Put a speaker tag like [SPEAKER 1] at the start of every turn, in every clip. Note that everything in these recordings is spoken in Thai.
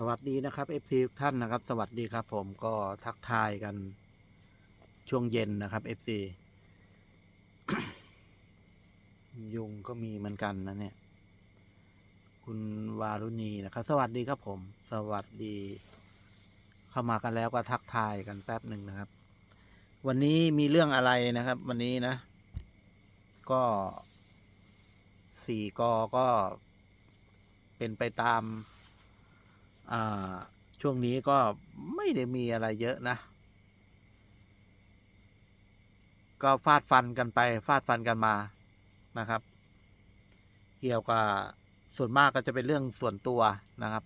[SPEAKER 1] สวัสดีนะครับ FC ทุกท่านนะครับ สวัสดีครับ ผมก็ทักทายกันช่วงเย็นนะครับ FC ยุงก็มีเหมือนกันนะเนี่ย คุณวารุณีนะครับ สวัสดีครับผม สวัสดี เข้ามากันแล้วก็ทักทายกันแป๊บหนึ่งนะครับ วันนี้มีเรื่องอะไรนะครับ วันนี้นะ ก็สี่กอก็เป็นไปตาม ช่วงนี้ก็ไม่ได้มีอะไรเยอะนะ ก็ฟาดฟันกันไป ฟาดฟันกันมานะครับ เกี่ยวกับส่วนมากก็จะเป็นเรื่องส่วนตัวนะครับ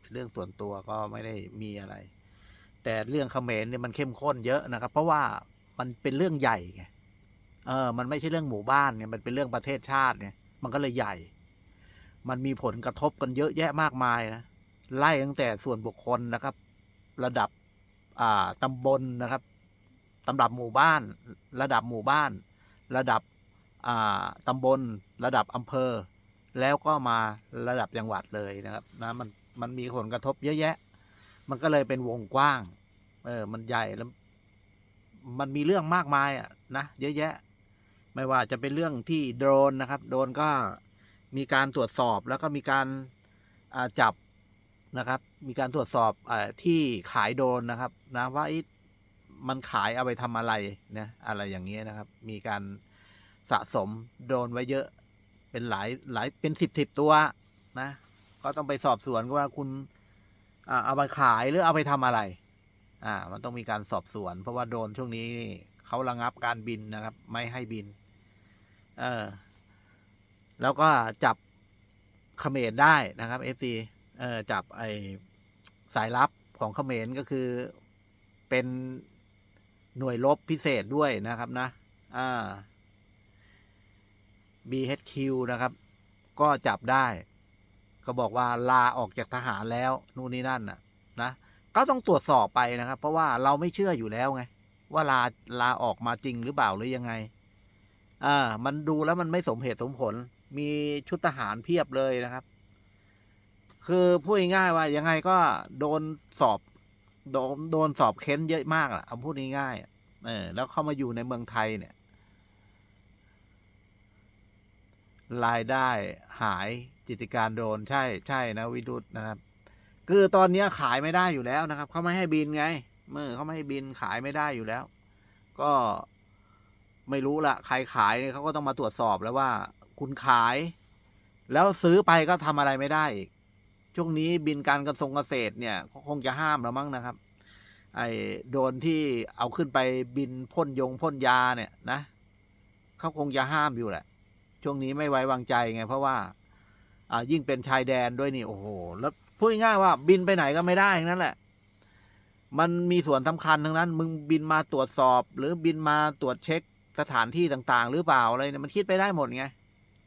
[SPEAKER 1] เป็นเรื่องส่วนตัวก็ไม่ได้มีอะไร แต่เรื่องเขมรเนี่ยมันเข้มข้นเยอะนะครับ เพราะว่ามันเป็นเรื่องใหญ่ไงเออ มันไม่ใช่เรื่องหมู่บ้านเนี่ย มันเป็นเรื่องประเทศชาติเนี่ย มันก็เลยใหญ่ มันมีผลกระทบกันเยอะแยะมากมายนะ ไล่ตั้งแต่ส่วนบุคคลนะครับ ระดับตำบลนะครับตำดับหมู่บ้าน ระดับหมู่บ้าน ระดับตำบล ระดับอำเภอ แล้วก็มาระดับจังหวัดเลยนะครับนะมันมันมีผลกระทบเยอะแยะ มันก็เลยเป็นวงกว้าง เออ มันใหญ่แล้ว มันมีเรื่องมากมายอะนะ เยอะแยะ ไม่ว่าจะเป็นเรื่องที่โดรนนะครับ โดรนก็มีการตรวจสอบแล้วก็มีการจับ นะครับ มีการตรวจสอบอที่ขายโดนนะครับนะว่าอ๊ะมันขายเอาไปทำอะไรนะอะไรอย่างเงี้ยนะครับ มีการสะสมโดนไว้เยอะเป็นหลายหลายเป็นสิบสิบตัวนะ ก็ต้องไปสอบสวนว่าคุณเอาไปขายหรือเอาไปทำอะไร อ่า มันต้องมีการสอบสวน เพราะว่าโดนช่วงนี้เขาระงับการบินนะครับ ไม่ให้บิน เออแล้วก็จับเขมรได้นะครับ FC เออจับไอสายลับของเขมรก็คือเป็นหน่วยรบพิเศษด้วยนะครับนะอ่า BHQ นะครับ ก็จับได้ ก็บอกว่าลาออกจากทหารแล้ว นู่นนี่นั่นนะนะก็ต้องตรวจสอบไปนะครับ เพราะว่าเราไม่เชื่ออยู่แล้วไง ว่าลาลาออกมาจริงหรือเปล่าหรือยังไงอ่ามันดูแล้วมันไม่สมเหตุสมผล มีชุดทหารเพียบเลยนะครับ คือพูดง่ายๆว่ายังไงก็โดนสอบ โดนโดนสอบเค้นเยอะมากอะเอาพูดง่ายๆเออ แล้วเข้ามาอยู่ในเมืองไทยเนี่ย รายได้หายกิจการโดนใช่ใช่นะวิดุตนะครับ คือตอนนี้ขายไม่ได้อยู่แล้วนะครับเขาไม่ให้บินไงเมื่อเขาไม่ให้บินขายไม่ได้อยู่แล้ว ก็ไม่รู้ละใครขายเนี่ยเขาก็ต้องมาตรวจสอบแล้วว่า คุณขาย แล้วซื้อไปก็ทำอะไรไม่ได้อีก ช่วงนี้บินการกระทรวงเกษตรเนี่ยก็คงจะห้ามแล้วมั้งนะครับ ไอ้โดนที่เอาขึ้นไปบินพ่นยงพ่นยาเนี่ยนะเขาคงจะห้ามอยู่แหละ ช่วงนี้ไม่ไว้วางใจไง เพราะว่า อ่ายิ่งเป็นชายแดนด้วยนี่โอ้โหแล้วพูดง่ายว่าบินไปไหนก็ไม่ได้นั้นแหละ มันมีส่วนสำคัญทั้งนั้น มึงบินมาตรวจสอบ หรือบินมาตรวจเช็คสถานที่ต่าง ๆ หรือเปล่าอะไรเนี่ยมันคิดไปได้หมดไง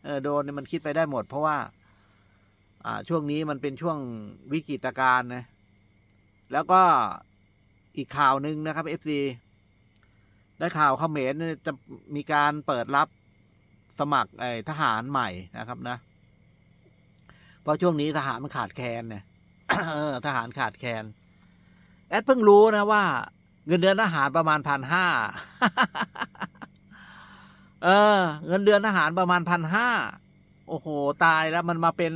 [SPEAKER 1] เออโดนเนี่ยมันคิดไปได้หมด เพราะว่า อ่าช่วงนี้มันเป็นช่วงวิกฤตการณ์นะ แล้วก็อีกข่าวหนึ่งนะครับ FC ได้ข่าวเขมรจะมีการเปิดรับสมัครไอ้ทหารใหม่นะครับนะ เพราะช่วงนี้ทหารมันขาดแคลนเนี่ยทหารขาดแคลนแอดเพิ่งรู้นะว่า เงินเดือนทหารประมาณพันห้าเออ เงินเดือนทหารประมาณพันห้าโอ้โห ตายแล้วมันมาเป็น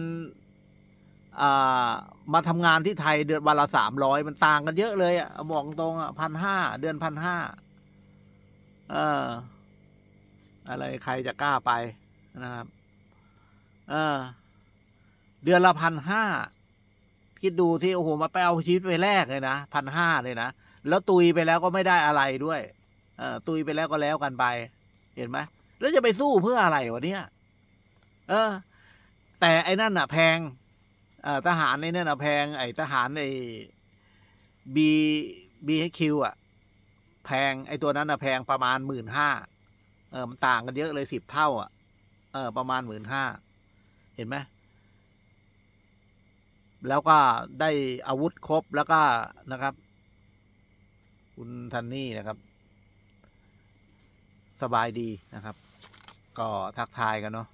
[SPEAKER 1] มาทำงานที่ไทยเดือนวันละสามร้อยมันต่างกันเยอะเลยอะบอกตรงอะพันห้าเดือนพันห้าเออ อะไรใครจะกล้าไปนะครับ เออ เดือนละพันห้าคิดดูที่โอ้โหมาไปเอาชีวิตไปแลกเลยนะพันห้าเลยนะแล้วตุยไปแล้วก็ไม่ได้อะไรด้วย เออตุยไปแล้วก็แล้วกันไป เห็นไหมแล้วจะไปสู้เพื่ออะไรวะเนี่ยเออ แต่ไอ้นั่นน่ะ แพง ทหารในเนั่นน่ะแพง ไอ้ทหารในบีบีคิวอะ แพง ไอ้ตัวนั้นน่ะแพงประมาณหมื่นห้าเออมันต่างกันเยอะเลยสิบเท่า อะ เออ ประมาณหมื่นห้าเห็นไหมแล้วก็ได้อาวุธครบแล้วก็นะครับ คุณทันนี่นะครับ สบายดีนะครับ ก็ทักทายกันเนาะ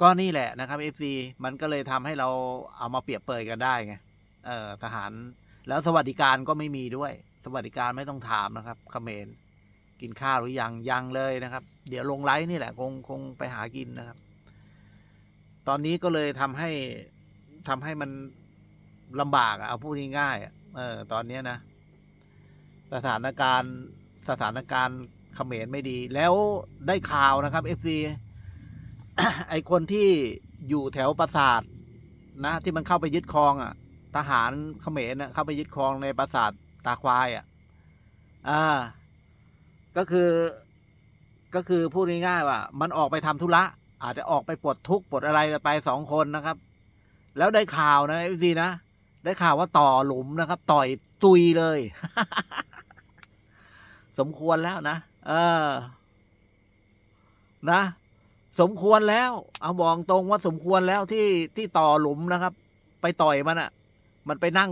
[SPEAKER 1] ก็นี่แหละนะครับ FC มันก็เลยทำให้เราเอามาเปรียบเปยกันได้ไงเออทหารแล้วสวัสดิการก็ไม่มีด้วย สวัสดิการไม่ต้องถามนะครับเขมรกินข้าวหรือยังยังเลยนะครับ เดี๋ยวลงไลฟ์นี่แหละคงคงไปหากินนะครับ ตอนนี้ก็เลยทำให้ทำให้มันลำบากเอาพูดง่ายๆเออตอนเนี้นะ สถานการณ์สถานการณ์เขมรไม่ดี แล้วได้ข่าวนะครับเอฟซี ไอคนที่อยู่แถวปราสาทนะ ที่มันเข้าไปยึดครองอะ ทหารเขมรน่ะเข้าไปยึดครองในปราสาทตาควายอะอ่าก็คือก็คือพูดง่ายๆว่า มันออกไปทำธุระอาจจะออกไปปลดทุกข์ปลดอะไรไปสองคนนะครับ แล้วได้ข่าวนะเอฟซีนะ ได้ข่าวว่าต่อหลุมนะครับ ต่อยตุยเลย สมควรแล้วนะ เออ นะ สมควรแล้ว เอาบอกตรงว่าสมควรแล้วที่ที่ต่อหลุมนะครับ ไปต่อยมันอะ่ะ มันไปนั่ง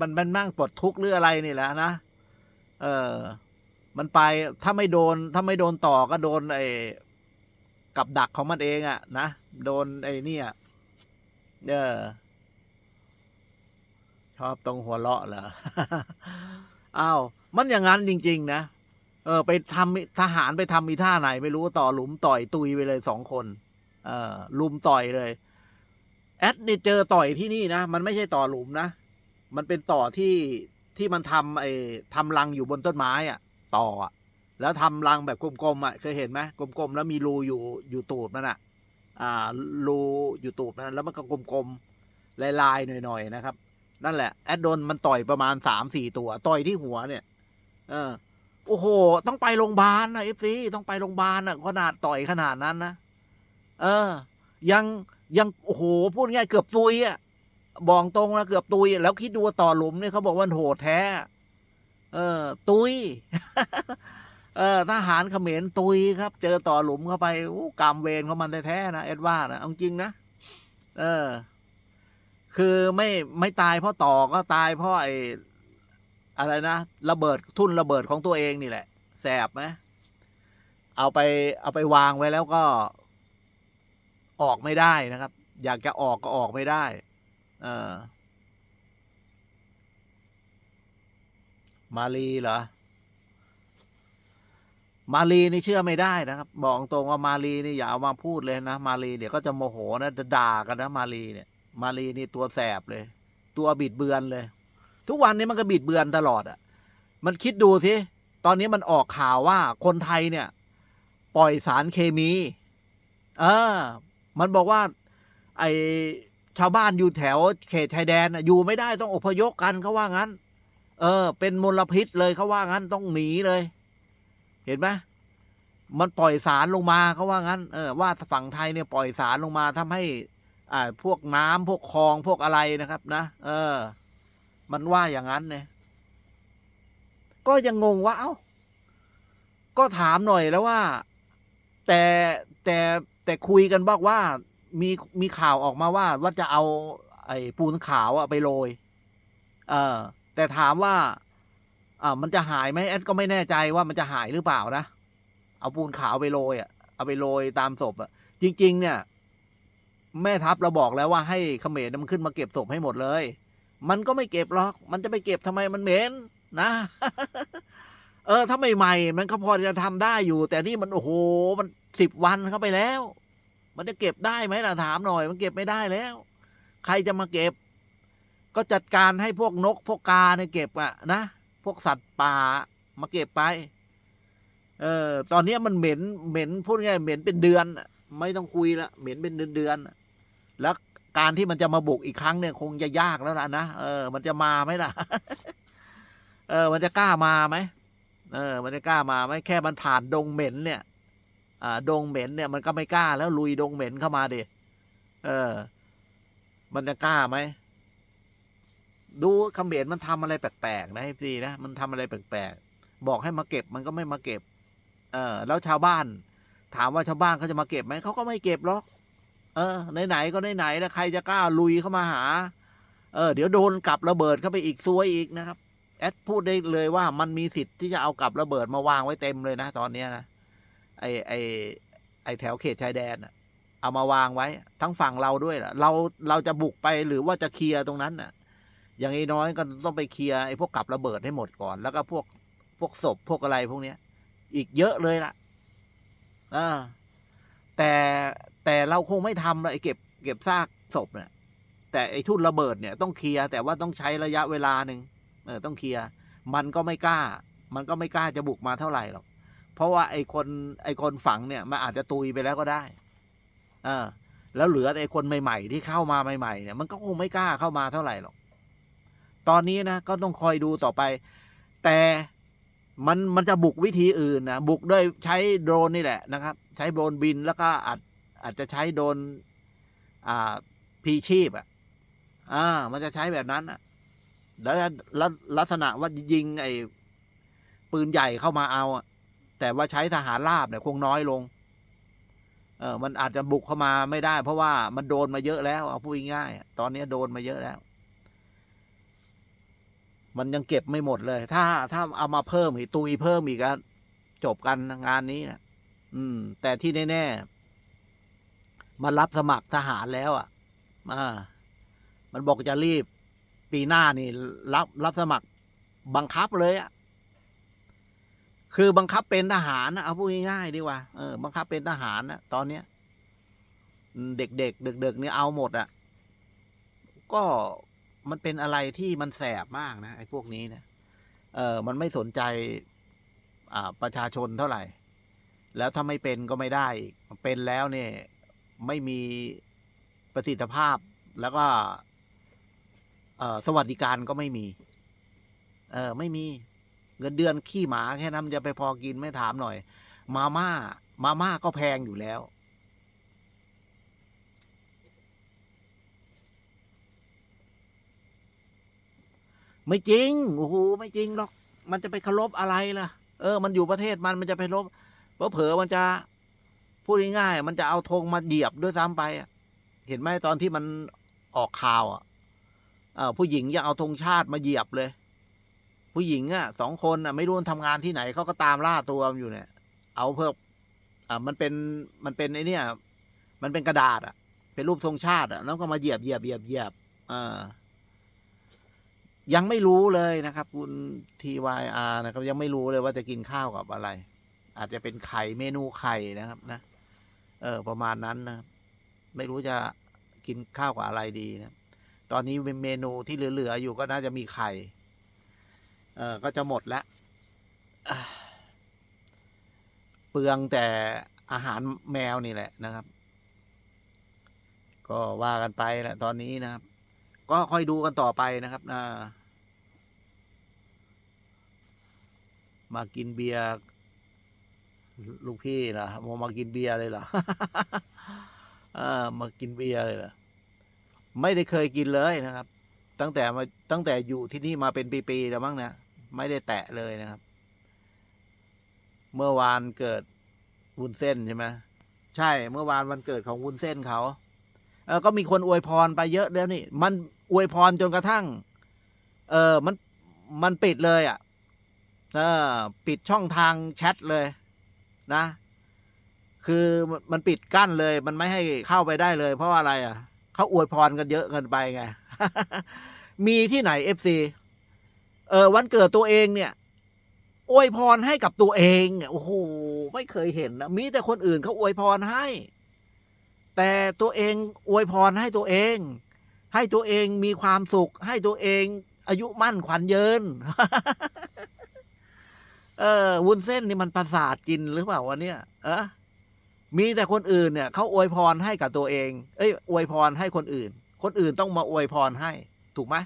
[SPEAKER 1] มันมันนั่งปลดทุกข์หรืออะไรนี่แหละนะ เออ มันไปถ้าไม่โดน ถ้าไม่โดนต่อก็โดนไอ้กับดักของมันเองอะ่ะ นะ โดนไอ้นี่ยเออชอบตรงหัวเราะเหรอ อ้าว มันอย่างนั้นจริง ๆ นะ เออ ไปทำทหารไปทำมีท่าไหน ไม่รู้ต่อหลุมต่อยตุยไปเลยสองคน เออลุมต่อยเลย แอดนี่เจอต่อยที่นี่นะ มันไม่ใช่ต่อหลุมนะ มันเป็นต่อที่ที่มันทำไอ้ทำรังอยู่บนต้นไม้อะต่ออะแล้วทำรังแบบกลมๆอะเคยเห็นไหมกลมๆแล้วมีรูอยู่อยู่ตูดมันอะ อ่ารูอยู่ตูดมันแล้วมันก็กลมๆลายๆหน่อยๆนะครับ นั่นแหละแอดโดนมันต่อยประมาณสามสี่ตัว ต่อยที่หัวเนี่ย เออ โอ้โห ต้องไปโรงพยาบาลนะเอฟซีต้องไปโรงพยาบาลอะขนาดต่อยขนาดนั้นนะเออ ยังยังโอ้โหพูดง่ายเกือบตุยอะบอกตรงนะเกือบตุย แล้วคิดดูต่อหลุมเนี่ยเขาบอกว่าโหดแท้ เออ ตุยเออทหารเขมรตุยครับ เจอต่อหลุมเข้าไปโอ้กรรมเวรของมันแท้ๆนะเอ็ดว่านะเอาจริงนะเออ คือไม่ไม่ตายเพราะต่อก็ตายเพราะไอ้ อะไรนะระเบิดทุ่นระเบิดของตัวเองนี่แหละ แสบไหมเอาไปเอาไปวางไว้แล้วก็ออกไม่ได้นะครับ อยากจะออกก็ออกไม่ได้ เออ มาลีเหรอ มาลีนี่เชื่อไม่ได้นะครับ บอกตรงว่ามาลีนี่อย่าเอามาพูดเลยนะ มาลีเดี๋ยวก็จะโมโหนะจะด่ากันนะมาลีเนี่ย มาลีนี่ตัวแสบเลย ตัวบิดเบือนเลย ทุกวันนี้มันก็บิดเบือนตลอดอะ่ะ มันคิดดูสิ ตอนนี้มันออกข่าวว่าคนไทยเนี่ย ปล่อยสารเคมี เออ มันบอกว่า ไอชาวบ้านอยู่แถวเขตชายแดนอยู่ไม่ได้ต้องอพยพกันเขาว่างั้น เออ เป็นมลพิษเลยเขาว่างั้นต้องหนีเลย เห็นไหมมันปล่อยสารลงมาเขาว่างั้น เออว่าฝั่งไทยเนี่ยปล่อยสารลงมาทำให้ อ่าพวกน้ำพวกคลองพวกอะไรนะครับ นะ เออ มันว่าอย่างนั้นเนี่ยก็ยังงงว่า เอ้า ก็ถามหน่อยแล้วว่า แต่แต่แต่คุยกันบอกว่า มีมีข่าวออกมาว่าว่าจะเอา ไอ้ปูนขาวอะไปโรย เออ แต่ถามว่าอ่ามันจะหายไหมแอดก็ไม่แน่ใจว่ามันจะหายหรือเปล่านะ เอาปูนขาวไปโรยอะเอาไปโรยตามศพอะจริง ๆ เนี่ย แม่ทัพเราบอกแล้วว่าให้เขมรมันขึ้นมาเก็บศพให้หมดเลย มันก็ไม่เก็บหรอก มันจะไปเก็บทำไมมันเหม็นนะ เออ ถ้าใหม่ๆมันก็พอจะทำได้อยู่ แต่นี่มันโอ้โห มันสิบวันเข้าไปแล้ว มันจะเก็บได้ไหมล่ะถามหน่อย มันเก็บไม่ได้แล้ว ใครจะมาเก็บ ก็จัดการให้พวกนก พวกกาเนี่ยเก็บอะนะ พวกสัตว์ป่ามาเก็บไป เออ ตอนนี้มันเหม็น เหม็นพูดง่ายๆเหม็นเป็นเดือน ไม่ต้องคุยละ เหม็นเป็นเดือนเดือนๆแล้ว การที่มันจะมาบุกอีกครั้งเนี่ยคงจะยากแล้วล่ะนะเออ มันจะมาไหมล่ะ เออ มันจะกล้ามาไหมเออ มันจะกล้ามาไหมแค่มันผ่านดงเหม็นเนี่ยอ่าดงเหม็นเนี่ยมันก็ไม่กล้าแล้วลุยดงเหม็นเข้ามาดิเออ มันจะกล้าไหมดูเขมรมันทำอะไรแปลกๆนะพี่นะมันทำอะไรแปลกๆบอกให้มาเก็บมันก็ไม่มาเก็บ เออ แล้วชาวบ้าน ถามว่าชาวบ้านเขาจะมาเก็บไหมเขาก็ไม่เก็บหรอก เออไหนๆก็ไหนๆแล้วใครจะกล้าลุยเข้ามาหา เออ เดี๋ยวโดนกับระเบิดเข้าไปอีกซวยอีกนะครับ แอดพูดได้เลยว่ามันมีสิทธิ์ที่จะเอากับระเบิดมาวางไว้เต็มเลยนะตอนนี้นะไอไอไอแถวเขตชายแดนอะเอามาวางไว้ ทั้งฝั่งเราด้วยล่ะ เราเราจะบุกไปหรือว่าจะเคลียร์ตรงนั้นน่ะ อย่างน้อยก็ต้องไปเคลียร์ไอ้พวกกับระเบิดให้หมดก่อน แล้วก็พวกพวกศพพวกอะไรพวกเนี้ย อีกเยอะเลยล่ะอ่า แต่แต่เราคงไม่ทำละไอ้เก็บเก็บซากศพเนี่ยแต่ไอ้ทุ่นระเบิดเนี่ยต้องเคลียร์แต่ว่าต้องใช้ระยะเวลาหนึ่งเออต้องเคลียร์มันก็ไม่กล้า มันก็ไม่กล้าจะบุกมาเท่าไหร่หรอกเพราะว่าไอ้คนไอ้คนฝังเนี่ยมันอาจจะตุยไปแล้วก็ได้เออแล้วเหลือไอ้คนใหม่ ๆ ที่เข้ามาใหม่ๆเนี่ยมันก็คงไม่กล้าเข้ามาเท่าไหร่หรอก ตอนนี้นะก็ต้องคอยดูต่อไป แต่ มันมันจะบุกวิธีอื่นนะบุกด้วยใช้โดรนนี่แหละนะครับ ใช้โดรนบินแล้วก็อาจอาจจะใช้โดรนอ่าพีชีพอะอ่ามันจะใช้แบบนั้นอะ แล้วแล้วลักษณะว่ายิงไอ้ปืนใหญ่เข้ามาเอาอะ แต่ว่าใช้ทหารราบเนี่ยคงน้อยลง เออมันอาจจะบุกเข้ามาไม่ได้ เพราะว่ามันโดนมาเยอะแล้วเอาพูดง่ายๆตอนนี้โดนมาเยอะแล้ว มันยังเก็บไม่หมดเลย ถ้าถ้าเอามาเพิ่มอีกตุยเพิ่มอีกก็จบกันงานนี้นะอืม แต่ที่แน่ๆมันรับสมัครทหารแล้วอะอ่ามันบอกจะรีบ ปีหน้านี่ รับรับสมัครบังคับเลยอะคือบังคับเป็นทหารนะเอาพูดง่ายๆดีกว่าเออบังคับเป็นทหารนะตอนเนี้ยเด็กๆเด็กๆนี่เอาหมดอะก็ มันเป็นอะไรที่มันแสบมากนะไอ้พวกนี้เนี่ยเออมันไม่สนใจอ่าประชาชนเท่าไหร่ แล้วถ้าไม่เป็นก็ไม่ได้อีกเป็นแล้วเนี่ยไม่มีประสิทธิภาพแล้วก็เออสวัสดิการก็ไม่มี เออ ไม่มี เงินเดือนขี้หมาแค่นั้นมันจะไปพอกินไม่ถามหน่อย มาม่า มาม่าก็แพงอยู่แล้ว ไม่จริงโอ้โหไม่จริงหรอก มันจะไปเคารพอะไรล่ะ เออ มันอยู่ประเทศมันมันจะไปเคารพเพราะเผลอๆมันจะพูดง่ายๆมันจะเอาธงมาเหยียบด้วยซ้ำไปเห็นไหมตอนที่มันออกข่าวอะผู้หญิงยังเอาธงชาติมาเหยียบเลย ผู้หญิงอะสองคนอะ ไม่รู้มันทำงานที่ไหนเขาก็ตามล่าตัวอยู่เนี่ย เอาเพิ่มอ่ามันเป็นมันเป็นไอเนี่ย มันเป็นกระดาษอะ เป็นรูปธงชาติอะแล้วก็มาเหยียบเหยียบเหยียบเหยียบอ่า ยังไม่รู้เลยนะครับ คุณ TYR นะครับ ยังไม่รู้เลยว่าจะกินข้าวกับอะไร อาจจะเป็นไข่เมนูไข่นะครับนะ เออ ประมาณนั้นนะครับ ไม่รู้จะกินข้าวกับอะไรดีนะ ตอนนี้เป็นเมนูที่เหลือๆอยู่ก็น่าจะมีไข่ เออก็จะหมดแล้วเปลืองแต่อาหารแมวนี่แหละนะครับ ก็ว่ากันไปแหละตอนนี้นะครับ ก็ค่อยดูกันต่อไปนะครับนะมากินเบียร์ลูกพี่นะมามากินเบียร์เลยเหรออ่ามากินเบียร์เลยเหรอไม่ได้เคยกินเลยนะครับ ตั้งแต่มาตั้งแต่อยู่ที่นี่มาเป็นปีๆแล้วมั้งนะไม่ได้แตะเลยนะครับ เมื่อวานเกิดวุ้นเส้นใช่ไหมใช่เมื่อวานวันเกิดของวุ้นเส้นเขา ก็มีคนอวยพรไปเยอะแล้วนี่ มันอวยพรจนกระทั่ง เออมันมันปิดเลยอะ่ะเออปิดช่องทางแชทเลยนะ คือมันปิดกั้นเลย มันไม่ให้เข้าไปได้เลย เพราะาอะไรอะเขาอวยพรกันเยอะเกินไปไง มีที่ไหนเอฟซีเออวันเกิดตัวเองเนี่ยอวยพรให้กับตัวเองเนี่ยโอ้โหไม่เคยเห็นนะมีแต่คนอื่นเขาอวยพรให้ แต่ตัวเองอวยพรให้ตัวเอง ให้ตัวเองมีความสุข ให้ตัวเองอายุมั่นขวัญเยืนเออ วุ้นเส้นนี่มันประสาทกินหรือเปล่าวะเนี่ย เออมีแต่คนอื่นเนี่ยเขาอวยพรให้กับตัวเอง เอ้ย อวยพรให้คนอื่น คนอื่นต้องมาอวยพรให้ ถูกไหม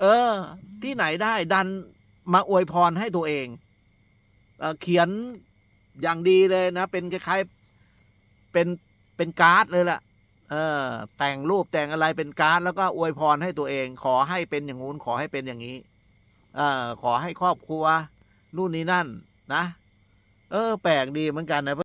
[SPEAKER 1] เออ ที่ไหนได้ดันมาอวยพรให้ตัวเองเอเขียนอย่างดีเลยนะ เป็นคล้ายๆเป็น เป็นการ์ดเลยล่ะเออแต่งรูปแต่งอะไรเป็นการ์ดแล้วก็อวยพรให้ตัวเอง ขอให้เป็นอย่างงู้นขอให้เป็นอย่างนี้เออขอให้ครอบครัวนู่นนี่นั่นนะ เออ แปลกดีเหมือนกันนะ